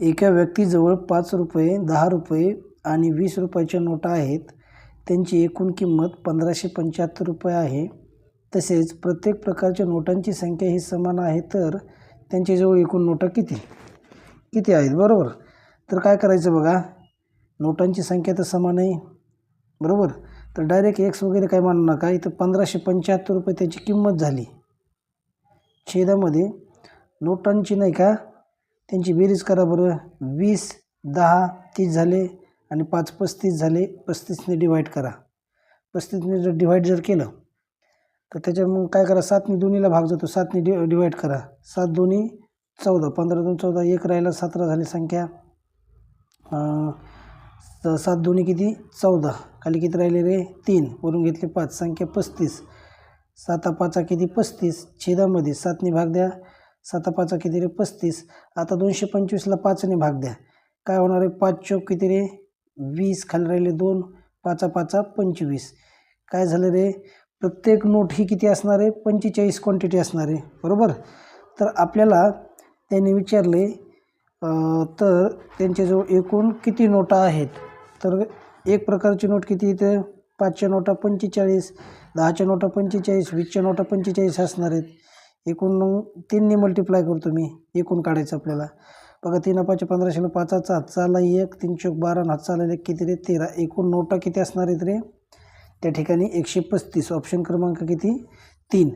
एका व्यक्तीजवळ पाच रुपये दहा रुपये आणि वीस रुपयाच्या नोटा आहेत. त्यांची एकूण किंमत पंधराशे पंच्याहत्तर रुपये आहे. तसेच प्रत्येक प्रकारच्या नोटांची संख्या ही समान आहे तर त्यांच्याजवळ एकूण नोटा किती? किती आहेत? बरोबर. तर काय करायचं बघा? नोटांची संख्या तर समान आहे. बरोबर. तर डायरेक्ट एक्स वगैरे काय मानू नका. इथं पंधराशे पंच्याहत्तर रुपये त्याची किंमत झाली. छेदामध्ये नोटांची नाही का? त्यांची बेरीज करा बरं. वीस दहा तीस झाले आणि पाच पस्तीस झाले. पस्तीसने डिवाईड करा. पस्तीसने जर डिवाईड जर केलं तर त्याच्या मग काय करा? सातने दोन्हीला भाग जातो. सातने डि डिवाईड करा. सात दोन्ही चौदा. पंधरा दोन चौदा एक राहिला सतरा झाली संख्या. सात दोन्ही किती? चौदा. खाली किती राहिले रे? तीन. वरून घेतले पाच. संख्या पस्तीस. साता पाचा किती? पस्तीस. छेदामध्ये सातने भाग द्या. साता पाचा किती रे पस्तीस. आता दोनशे पंचवीसला पाचने भाग द्या. काय होणार आहे? पाच चौक किती रे वीस. खाली राहिले दोन. पाचा पाचा पंचवीस. काय झालं रे? प्रत्येक नोट ही किती असणार आहे? पंचेचाळीस क्वांटिटी असणार आहे. बरोबर? तर आपल्याला त्यांनी विचारले तर त्यांच्याजवळ एकूण किती नोटा आहेत? तर एक प्रकारची नोट किती इथं? पाचच्या नोटा पंचेचाळीस. दहाच्या नोटा पंचेचाळीस. वीसच्या नोटा पंचेचाळीस असणार आहेत. एकूण मग तीनने मल्टिप्लाय करतो मी एकूण काढायचं आपल्याला. बघा तीन पाचशे पंधराशेला पाचाचा हातचाला एक तीन चौक बारा आणि हातचाला एक किती रे? तेरा. एकूण नोटा किती असणार आहेत रे? त्या ठिकाणी एकशे पस्तीस. ऑप्शन क्रमांक किती? तीन.